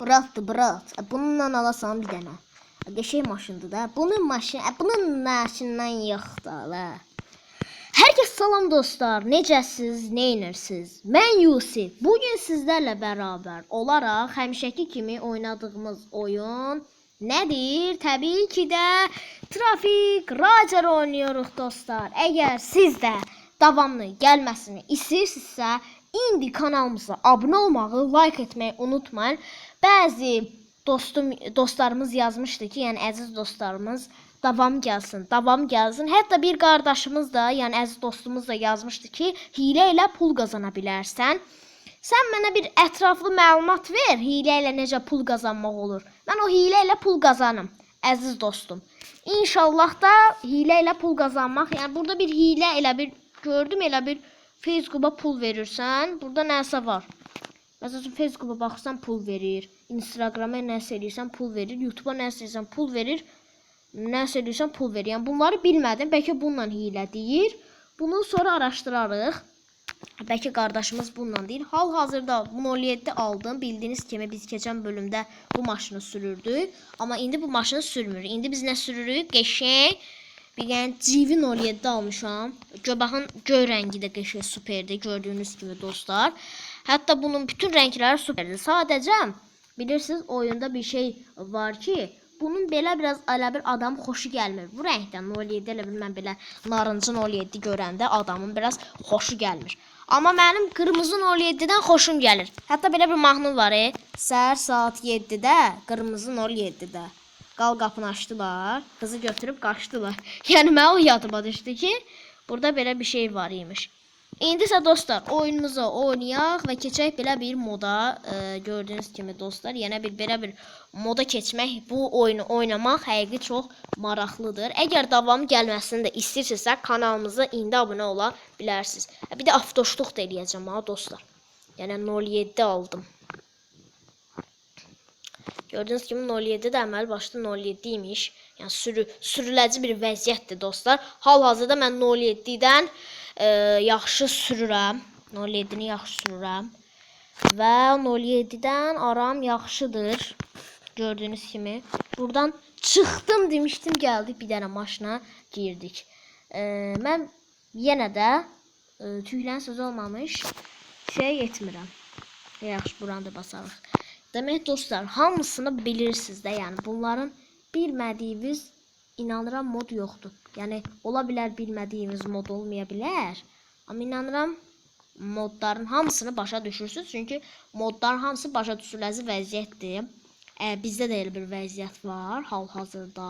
Bıraktı bırak. E, Bununla alasan bir dənə. E, Qəşəng maşındır da. Bunun maşın, e, bunun maşından yoxdur la. Hər kəs salam dostlar. Necəsiz? Neynirsiniz? Mən Yusif. Bu gün sizlərlə bərabər olaraq kimi oynadığımız oyun nədir? Təbii ki də Trafik Racer oynuyoruz dostlar. Əgər siz də davamlı gəlməsini istəyirsinizsə, indi kanalımıza abunə olmağı, like etməyi unutmayın. Bəzi dostum dostlarımız yazmışdı ki, yəni əziz dostlarımız davam gəlsin, davam gəlsin. Hətta bir qardaşımız da, yəni əziz dostumuz da yazmışdı ki, hilə ilə pul qazana bilərsən. Sən mənə bir ətraflı məlumat ver, hilə ilə necə pul qazanmaq olur. Mən o hilə ilə pul qazanım, əziz dostum. İnşallah da hilə ilə pul qazanmaq, yəni burada bir hilə elə bir gördüm elə bir Facebook'a pul verirsən, burada nəsə var. Məsələn, Facebook'a baxırsan pul verir, Instagram'a nəsə edirsən pul verir, YouTube'a nəsə edirsən pul verir, nəsə edirsən pul verir. Yəni bunları bilmədim. Bəlkə bununla hilə deyir. Bunu sonra araşdırarıq. Bəlkə qardaşımız bununla deyir. Hal-hazırda bunu 07 aldım. Bildiyiniz kimi biz keçən bölümdə bu maşını sürürdük. Amma indi bu maşını sürmürük. İndi biz nə sürürük? Qəşəng dənə Civin 07 almışam. Göbəxin göy rəngi də qəşəng superdir. Gördüyünüz kimi dostlar. Hətta bunun bütün rəngləri superdir. Sadəcə bilirsiniz oyunda bir şey var ki, bunun belə biraz elə bir adam xoşu gəlmir. Bu rəngdən 07 elə bil mən belə narıncı 07 görəndə adamın biraz xoşu gəlmir. Amma mənim qırmızı 07-dən xoşum gəlir. Hətta belə bir mahnı var, e. Səhər saat 7-də qırmızı 07-də. Qal qapını açdılar, qızı götürüb qaçdılar. Yəni mən o yadıma düşdü ki, burada belə bir şey var imiş. İndi isə dostlar, oyunumuzu oynayaq və keçək belə bir moda. E, gördüyünüz kimi dostlar, yenə bir belə bir moda keçmək, bu oyunu oynamaq həqiqi çox maraqlıdır. Əgər davam gəlməsini də istəyirsinizsə, kanalımıza indi abunə ola bilərsiniz. Ha, Bir də avtoşluq da eləyəcəm ha dostlar. Yəni 07 aldım. Gördüyünüz kimi 07 də əməl başda 07 imiş. Yəni sürü sürüləci bir vəziyyətdir dostlar. Hal-hazırda mən 07-dən e, yaxşı sürürəm. 07-ni yaxşı sürürəm. Və 07-dən aram yaxşıdır. Gördüyünüz kimi. Buradan çıxdım demişdim, gəldik bir dənə maşına girdik. E, mən yenə də e, tüylən söz olmamış şey etmirəm. Yaxşı, buranı da basarıq. Demək dostlar, hamısını bilirsiniz də, yəni bunların bilmədiyiniz inanıram mod yoxdur. Yəni ola bilər bilmədiyiniz mod olmaya bilər. Amma inanıram modların hamısını başa düşürsüz. Çünki modların hamısı başa düşüləcək vəziyyətdir. E, bizdə də elə bir vəziyyət var hal-hazırda.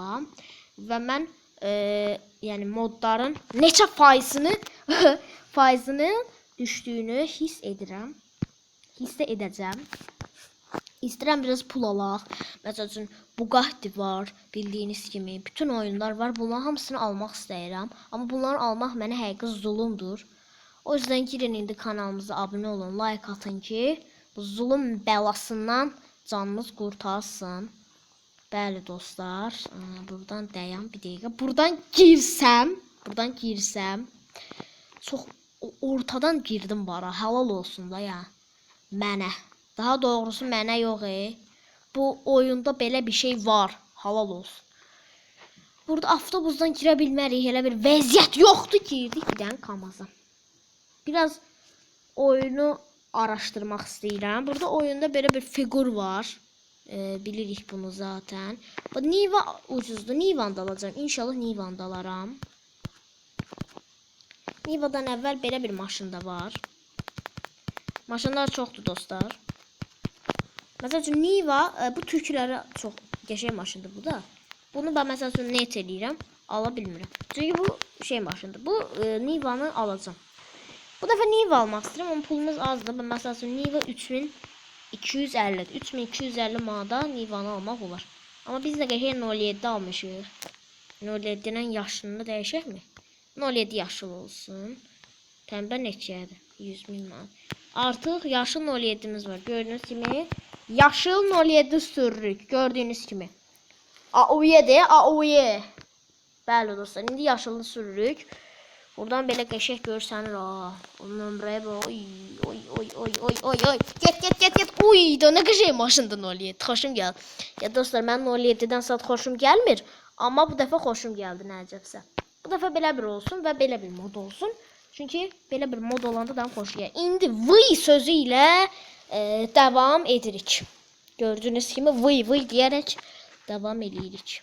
Və mən e, yəni modların neçə faizini faizini düşdüyünü hiss edirəm. Hiss də edəcəm. İstəyirəm biraz pul alaq. Məsəl üçün Bugatti var, bildiyiniz kimi. Bütün oyunlar var. Bunların hamısını almaq istəyirəm. Amma bunları almaq mənə həqiqi zulmdur. O yüzden girin indi kanalımıza abunə olun, like atın ki, bu zulm bəlasından canınız qurtarsın. Bəli dostlar, buradan dayan bir dəqiqə. Buradan girsəm, buradan girsəm, çox ortadan girdim bara. Halal olsun da ya. Mənə. Daha doğrusu mənə yox e. Bu oyunda belə bir şey var. Halal olsun. Burada avtobusdan girə bilmərik. Elə bir vəziyyət yoxdur ki, girdik bir dənə kamaza. Biraz oyunu araşdırmaq istəyirəm. Burada oyunda belə bir fiqur var. Ee, bilirik bunu zaten. Bu Niva ucuzdur. Nivan da alacağım. İnşallah Nivan da alaram. Niva'dan əvvəl belə bir maşın da var. Maşınlar çoxdur dostlar. Məsəl üçün Niva e, bu türklərə çox qəşəng maşındır bu da. Bunu ben məsəl üçün net eləyirəm, ala bilmirəm. Çünki bu şey maşındır. Bu e, Niva'nı alacağam. Bu dəfə Niva almaq istəyirəm, amma pulumuz azdır. Ben üçün Niva 3250, 3250 manada Niva'nı almaq olar. Amma biz də qəşəng 07 almışıq. 07-nin yaşını dəyişəkmi? 07 yaşıl olsun. Təmbə neçədir? 100 min manat. Artıq yaşıl 07'miz var. Gördüyünüz kimi yaşıl 07 sürürük. Gördüyünüz kimi. AOY de AOY. Bəli dostlar, indi yaşılını sürürük. Buradan belə qəşəng görsənir ha. O nömrəyə bax. Oy oy oy oy oy oy oy. Get get get get. Uy da nə qəşəng maşındır 07. Xoşum gəldi. Ya dostlar mən 07-dən saat xoşum gəlmir. Amma bu dəfə xoşum gəldi nə əcəbsə. Bu dəfə belə bir olsun və belə bir mod olsun. Çünki belə bir mod olanda da xoş gəlir. İndi vıy sözü ilə e, davam edirik. Gördüyünüz kimi vıy vıy deyərək davam edirik.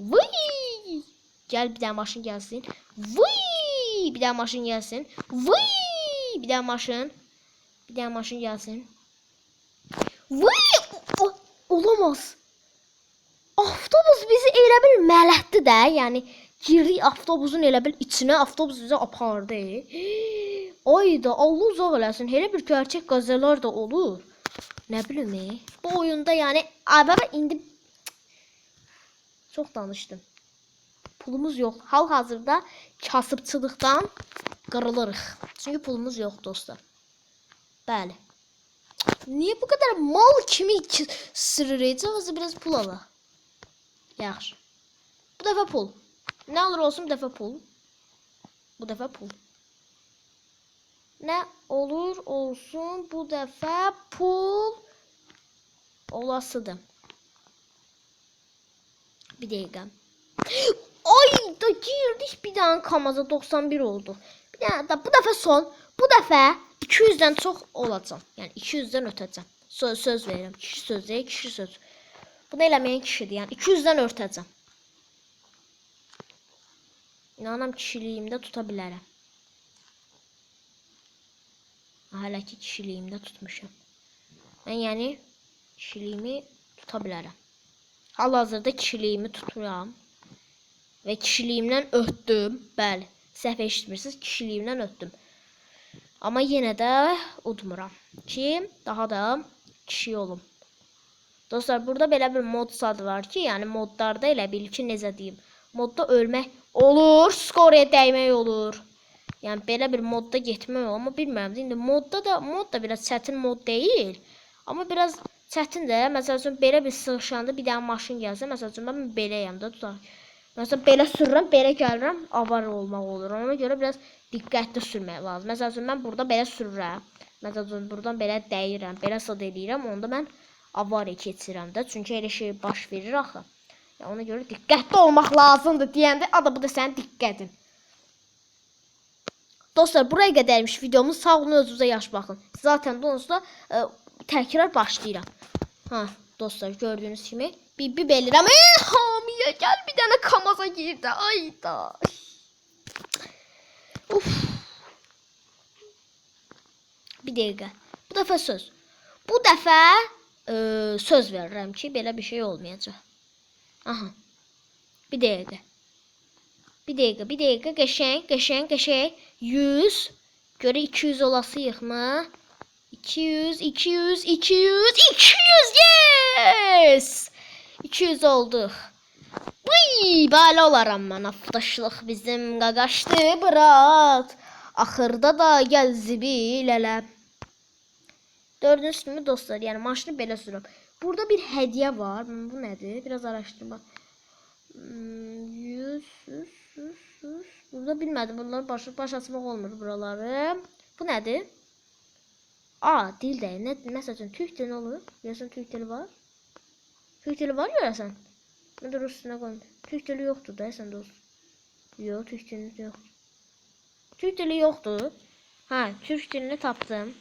Vıy! Gel bir daha maşın gelsin. Vıy! Bir daha maşın gelsin. Vıy! Bir daha maşın. Bir daha maşın gelsin. Vıy! Olamaz. Avtobus bizi elə bil mələtdi də, yəni girdik avtobusun elə bil içinə, avtobus bizi apardı. Ay da Allah uzaq eləsin. Elə bir gerçək qəzalar da olur. Nə bilim, e? bu oyunda yəni ay baba indi çox danışdım. Pulumuz yox. Hal-hazırda kasıbçılıqdan qırılırıq. Çünki pulumuz yox dostlar. Bəli. Niyə bu qədər mal kimi ki- sırrayacağız? Biraz pul ala. Yaxşı. Bu dəfə pul. Nə olur olsun bu dəfə pul. Bu dəfə pul. Nə olur olsun bu dəfə pul olasıdır. Bir dəqiqə. Ay da girdik bir dənə kamaza 91 oldu. Bir dənə də bu dəfə son. Bu dəfə 200-dən çox olacam. Yəni 200-dən ötəcəm. Söz, söz verirəm. Kişi söz deyil, kişi söz. Bunu eləməyən kişidir. Yəni 200-dən ötəcəm. İnanam kişiliyimdə tuta bilərəm. Hələ ki kişiliyimdə tutmuşam. Mən yəni kişiliyimi tuta bilərəm. Hal-hazırda kişiliyimi tuturam. Və kişiliyimdən ötdüm. Bəli, səhv eşitmirsiniz, kişiliyimdən ötdüm. Amma yenə də udmuram ki, daha da kişi olum. Dostlar, burada belə bir mod sadı var ki, yəni modlarda elə bil ki, necə deyim, modda ölmək olur, skoraya dəymək olur. Yəni belə bir modda getmək olur, amma bilmirəm indi modda da mod da biraz çətin mod deyil. Amma biraz çətin də. Məsəl üçün belə bir sığışanda bir dənə maşın gəlsə, məsəl üçün mən beləyəm də tutaq. Məsələn belə sürürəm, belə gəlirəm, avar olmaq olur. Ona görə biraz diqqətli sürmək lazım. Məsəl üçün mən burada belə sürürəm. Məsəl üçün buradan belə dəyirəm, belə sad eləyirəm, onda mən avariya keçirəm də. Çünki elə şey baş verir axı. Ya ona görə diqqətli olmaq lazımdır deyəndə, ada bu da sənin diqqətin. Dostlar, buraya qədərmiş videomuz. Sağ olun, özünüzə yaş baxın. Zaten də onsuz da e, təkrar başlayıram. Ha, dostlar, gördüyünüz kimi bir bir belirəm. Ey, hamiyə bir dənə kamaza girdi. Ay da. Uf. Bir dəqiqə. Bu dəfə söz. Bu dəfə e, söz verirəm ki, belə bir şey olmayacaq. Aha. Bir dəqiqə. Bir dəqiqə, bir dəqiqə, qəşəng, qəşəng, qəşəng. 100. Görə 200 olasıyıq mı? 200, 200, 200, 200, yes! 200 olduq. Bıy, belə olaram mən. Afdaşlıq bizim qaqaşdı, bırat. Axırda da gəl zibil elə. Gördüyünüz kimi dostlar, yəni maşını belə sürürəm. Burada bir hədiyyə var. Hmm, Bu nədir? Biraz araşdırma. Hmm, 100, 100, 100, 100. Burada bilmədim. Bunları baş, baş açmaq olmur buraları. Bu nədir? Aa, dil. Nə, məsəl üçün türk dili olur. Görəsən türk dili var. Türk dili var görəsən. Mən də rus dilinə qoyum. Türk dili yoxdur da sən dost. Yox, türk dili yoxdur. Türk dili yoxdur. Hə, türk dilini tapdım.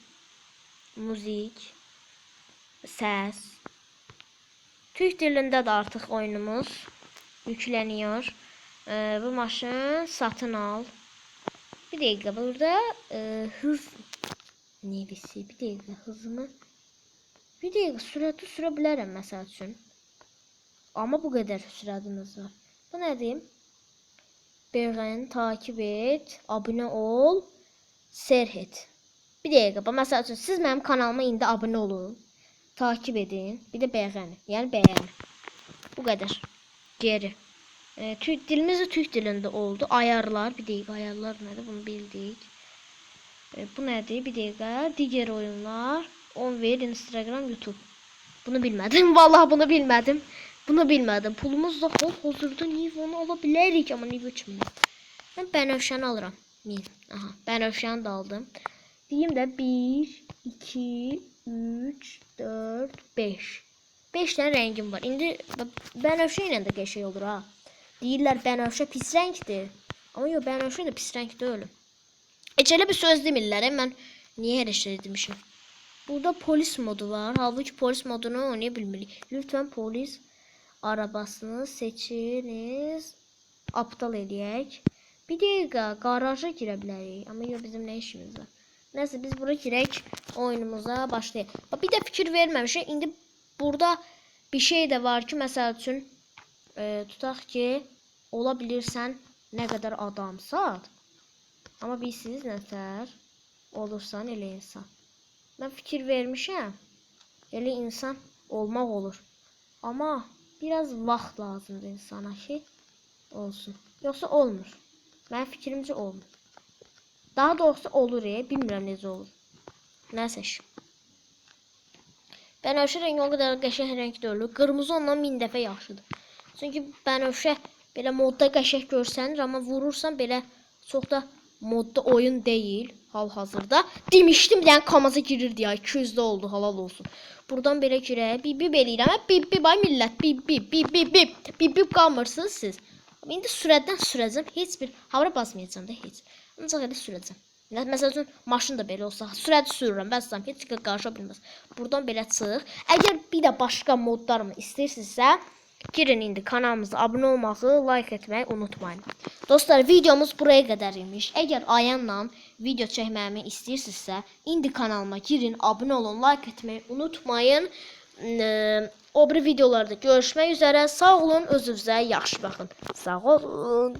Müzik, səs. Türk dilində də artıq oyunumuz yükleniyor. Ee, bu maşın satın al. Bir dakika burada e, hız nevisi bir dakika hızımı bir dakika sürəti sürə bilərəm məsəl üçün. Amma bu qədər sürətimiz var. Bu nə deyim? Beğen, takip et, abunə ol, serh et. Bir dəqiqə, məsəl üçün siz mənim kanalıma indi abunə olun, takip edin, bir də bəyənin. Yəni bəyənin. Bu qədər. Geri. E, Türk dilimiz de Türk dilində oldu. Ayarlar, bir dəqiqə ayarlar nədir? Bunu bildik. E, bu nədir? Bir dəqiqə. Digər oyunlar. 10 ver Instagram, YouTube. Bunu bilmədim. Vallahi bunu bilmədim. Bunu bilmədim. Pulumuz da hol hazırda Nivonu ala bilərik, amma Niv 3000. Mən Bənövşəni alıram. 1000. Aha, bənövşəni də aldım. Deyim də 1 2 3 4 5. 5 dənə rəngim var. İndi b- bənövşə ilə də qəşəng olur ha. Deyirlər bənövşə pis rəngdir. Amma yox, bənövşə də pis rəng deyil. Heç elə bir söz demirlər. Mən niyə elə şey demişəm? Burada polis modu var. Halbuki polis modunu oynaya bilmirik. Lütfen polis arabasını seçiniz. Aptal eləyək. Bir dəqiqə qaraja girə bilərik. Amma yox bizim nə işimiz var? Nəysə biz bura girək oyunumuza başlayaq. Bax, Bir də fikir verməmişik. İndi burada bir şey də var ki, məsəl üçün e, tutaq ki, ola bilirsən nə qədər adamsan, amma bilsiz nətər olursan elə insan. Mən fikir vermişəm. Elə insan olmaq olur. Amma biraz vaxt lazımdır insana ki olsun. Yoxsa olmur. Mənim fikrimcə olmur. Daha doğrusu olur, e, bilmirəm necə olur. Nəsə. iş. Bənövşə rəngi o qədər qəşəng rəng deyil. Qırmızı ondan min dəfə yaxşıdır. Çünki bənövşə belə modda qəşəng görsənir, amma vurursan belə çox da modda oyun deyil hal-hazırda. Demişdim dənə kamaza girirdi ya 200 də oldu halal olsun. Buradan belə girək. Bip bip eləyirəm. Bip ay millət. Bip. Bip bip qalmırsınız siz. İndi sürətdən sürəcəm. Heç bir havara basmayacağam da heç. Ancaq elə sürəcəm. Mə- Məsəl üçün maşın da belə olsa, sürət sürürəm, bəsəm heç kim qarışa bilməz. Buradan belə çıx. Əgər bir də başqa modlarımı istəyirsinizsə, girin indi kanalımıza abunə olmağı, like etməyi unutmayın. Dostlar, videomuz buraya qədər imiş. Əgər Ayanla video çəkməyimi istəyirsinizsə, indi kanalıma girin, abunə olun, like etməyi unutmayın. O videolarda görüşmək üzrə. Sağ olun, özünüzə yaxşı baxın. Sağ olun.